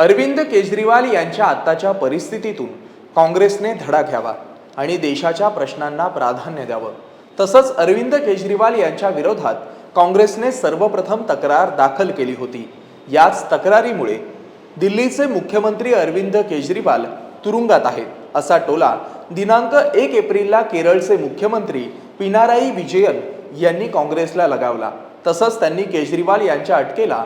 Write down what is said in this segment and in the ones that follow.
अरविंद केजरीवाल यांच्या आत्ताच्या परिस्थितीतून काँग्रेसने धडा घ्यावा आणि देशाच्या प्रश्नांना प्राधान्य द्यावं. तसंच अरविंद केजरीवाल यांच्या विरोधात काँग्रेसने सर्वप्रथम तक्रार दाखल केली होती. याच तक्रारीमुळे दिल्लीचे मुख्यमंत्री अरविंद केजरीवाल तुरुंगात आहेत असा टोला दिनांक एक एप्रिलला केरळचे मुख्यमंत्री पिनाराई विजयन यांनी काँग्रेसला लगावला. तसंच त्यांनी केजरीवाल यांच्या अटकेला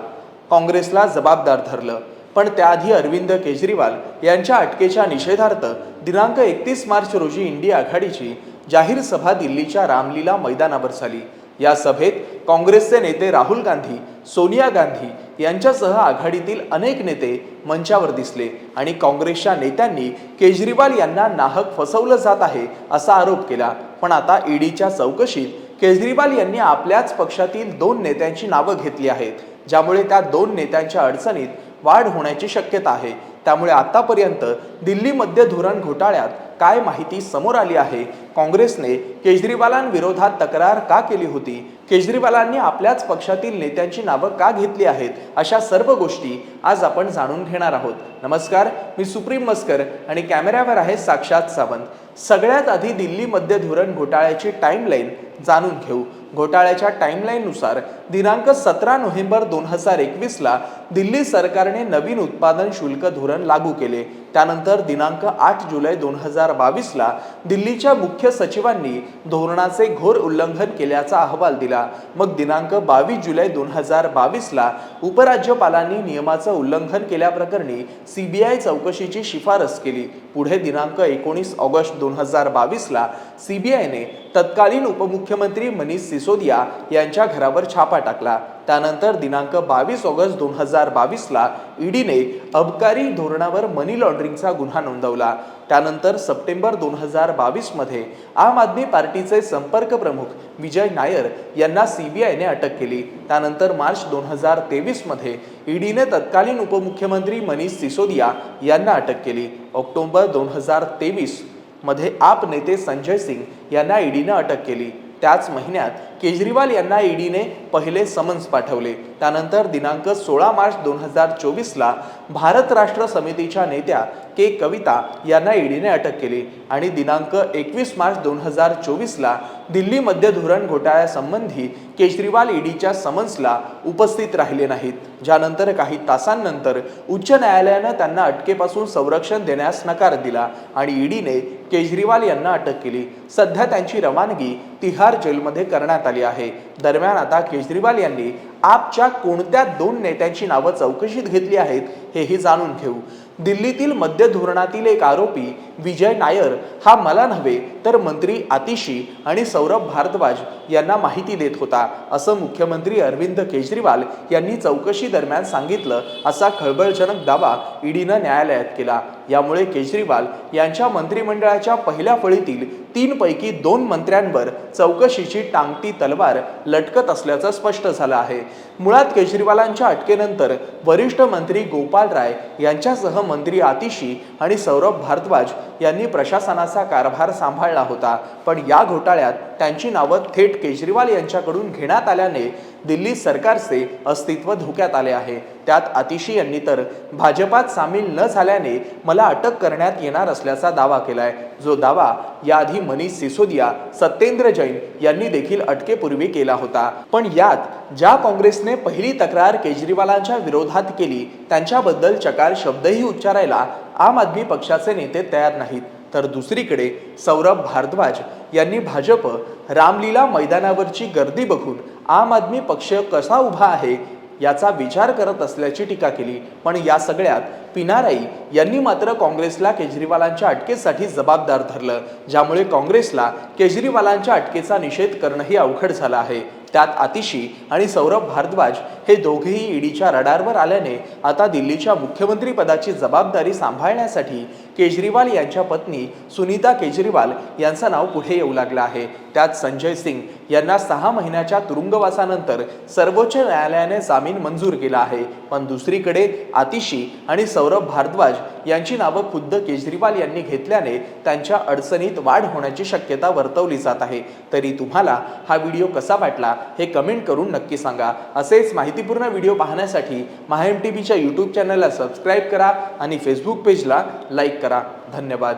काँग्रेसला जबाबदार धरलं. पण त्याआधी अरविंद केजरीवाल यांच्या अटकेच्या निषेधार्थ दिनांक एकतीस मार्च रोजी इंडिया आघाडीची जाहीर सभा दिल्लीच्या रामलीला मैदानावर झाली. या सभेत काँग्रेसचे नेते राहुल गांधी सोनिया गांधी यांच्यासह आघाडीतील अनेक नेते मंचावर दिसले आणि काँग्रेसच्या नेत्यांनी केजरीवाल यांना नाहक फसवलं जात आहे असा आरोप केला. पण आता ईडीच्या चौकशीत केजरीवाल यांनी आपल्याच पक्षातील दोन नेत्यांची नावं घेतली आहेत ज्यामुळे त्या दोन नेत्यांच्या अडचणीत वाढ होण्याची शक्यता आहे. त्यामुळे आतापर्यंत दिल्ली मध्य धोरण घोटाळ्यात काय माहिती समोर आली आहे? काँग्रेसने केजरीवालांविरोधात तक्रार का केली होती? केजरीवालांनी आपल्याच पक्षातील नेत्यांची नावं का घेतली आहेत? अशा सर्व गोष्टी आज आपण जाणून घेणार आहोत. नमस्कार मी सुप्रीम मस्कर आणि कॅमेऱ्यावर आहे साक्षात सावंत. सगळ्यात आधी दिल्ली मध्य धोरण घोटाळ्याची टाईमलाईन जाणून घेऊ. घोटाळ्याच्या टाईमलाईननुसार दिनांक सतरा नोव्हेंबर दोन हजार एकवीसला दिल्ली सरकारने नवीन उत्पादन शुल्क धोरण लागू केले. त्यानंतर दिनांक आठ जुलै दोन हजार बावीसला दिल्लीच्या मुख्य सचिवांनी धोरणाचे घोर उल्लंघन केल्याचा अहवाल दिला. मग दिनांक बावीस जुलै दोन हजार बावीसला उपराज्यपालांनी नियमाचं उल्लंघन केल्याप्रकरणी सीबीआय चौकशीची शिफारस केली. पुढे दिनांक एकोणीस ऑगस्ट दोन हजार बावीसला सीबीआयने तत्कालीन उपमुख्यमंत्री मनीष सिसोदिया यांच्या घरावर छापा टाकला. त्यानंतर दिनांक बावीस ऑगस्ट दोन हजार बावीसला ईडीने अबकारी धोरणावर मनी लॉन्ड्रिंगचा गुन्हा नोंदवला. त्यानंतर सप्टेंबर दोन हजार बावीसमध्ये आम आदमी पार्टीचे संपर्क प्रमुख विजय नायर यांना सीबीआयने अटक केली. त्यानंतर मार्च दोन हजार तेवीसमध्ये ईडीने तत्कालीन उपमुख्यमंत्री मनीष सिसोदिया यांना अटक केली. ऑक्टोबर दोन हजार तेवीसमध्ये आप नेते संजय सिंग यांना ईडीनं अटक केली. त्याच महिन्यात केजरीवाल यांना ईडीने पहिले समन्स पाठवले. त्यानंतर दिनांक सोळा मार्च दोन हजार चोवीसला भारत राष्ट्र समितीच्या नेत्या के कविता यांना ईडीने अटक केली आणि दिनांक एकवीस मार्च दोन हजार चोवीसला दिल्ली मध्य धोरण घोटाळ्यासंबंधी केजरीवाल ईडीच्या समन्सला उपस्थित राहिले नाहीत. ज्यानंतर काही तासांनंतर उच्च न्यायालयानं त्यांना अटकेपासून संरक्षण देण्यास नकार दिला आणि ईडीने केजरीवाल यांना अटक केली. सध्या त्यांची रवानगी तिहार जेलमध्ये करण्यात आली आहे. दरम्यान आता केजरीवाल यांनी आपच्या कोणत्या दोन नेत्यांची नावं चौकशीत घेतली आहेत हेही जाणून घेऊ. दिल्लीतील मध्य धोरणातील एक आरोपी विजय नायर हा मला नव्हे तर मंत्री आतिशी आणि सौरभ भारद्वाज यांना माहिती देत होता असं मुख्यमंत्री अरविंद केजरीवाल यांनी चौकशी दरम्यान सांगितलं असा खळबळजनक दावा ईडीनं न्यायालयात केला. यामुळे केजरीवाल यांच्या मंत्रिमंडळाच्या पहिल्या फळीतील तीनपैकी दोन मंत्र्यांवर चौकशीची टांगती तलवार लटकत असल्याचं स्पष्ट झालं आहे. मुळात केजरीवालांच्या अटकेनंतर वरिष्ठ मंत्री गोपाल राय यांच्यासह मंत्री आतिशी आणि सौरभ भारद्वाज यांनी प्रशासनाचा कारभार सांभाळला होता. पण या घोटाळ्यात त्यांची नावं थेट केजरीवाल यांच्याकडून घेण्यात आल्याने दिल्ली सरकारचे अस्तित्व धोक्यात आले आहे. त्यात आतिशी यांनी तर भाजपात सामील न झाल्याने मला अटक करण्यात येणार असल्याचा दावा केलाय. जो दावा याआधी मनीष सिसोदिया सत्येंद्र जैन यांनी देखील अटकेपूर्वी केला होता. पण यात ज्या काँग्रेसने पहिली तक्रार केजरीवालांच्या विरोधात केली त्यांच्याबद्दल चकार शब्दही उच्चारायला आम आदमी पक्षाचे नेते तयार नाहीत. तर दुसरीकडे सौरभ भारद्वाज यांनी भाजप रामलीला मैदानावरची गर्दी बघून आम आदमी पक्ष कसा उभा आहे याचा विचार करत असल्याची टीका केली. पण या सगळ्यात पिनाराई यांनी मात्र काँग्रेसला केजरीवालांच्या अटकेसाठी जबाबदार धरलं ज्यामुळे काँग्रेसला केजरीवालांच्या अटकेचा निषेध करणंही अवघड झालं आहे. त्यात आतिशी आणि सौरभ भारद्वाज हे दोघेही ईडीच्या रडारवर आल्याने आता दिल्लीच्या मुख्यमंत्री पदाची जबाबदारी सांभाळण्यासाठी केजरीवाल यांच्या पत्नी सुनीता केजरीवाल यांचं नाव पुढे येऊ लागलं आहे. त्यात संजय सिंग यांना सहा महिन्याच्या तुरुंगवासानंतर सर्वोच्च न्यायालयाने जामीन मंजूर केला आहे. पण दुसरीकडे आतिशी आणि सौरभ भारद्वाज यांची नावं खुद्द केजरीवाल यांनी घेतल्याने त्यांच्या अडचणीत वाढ होण्याची शक्यता वर्तवली जात आहे. तरी तुम्हाला हा व्हिडिओ कसा वाटला? हे कमेंट करून नक्की सांगा. असेच माहितीपूर्ण व्हिडिओ पाहण्यासाठी महा टी व्हीच्या यूट्यूब चॅनलला सबस्क्राईब करा आणि फेसबुक पेजला लाईक करा. धन्यवाद.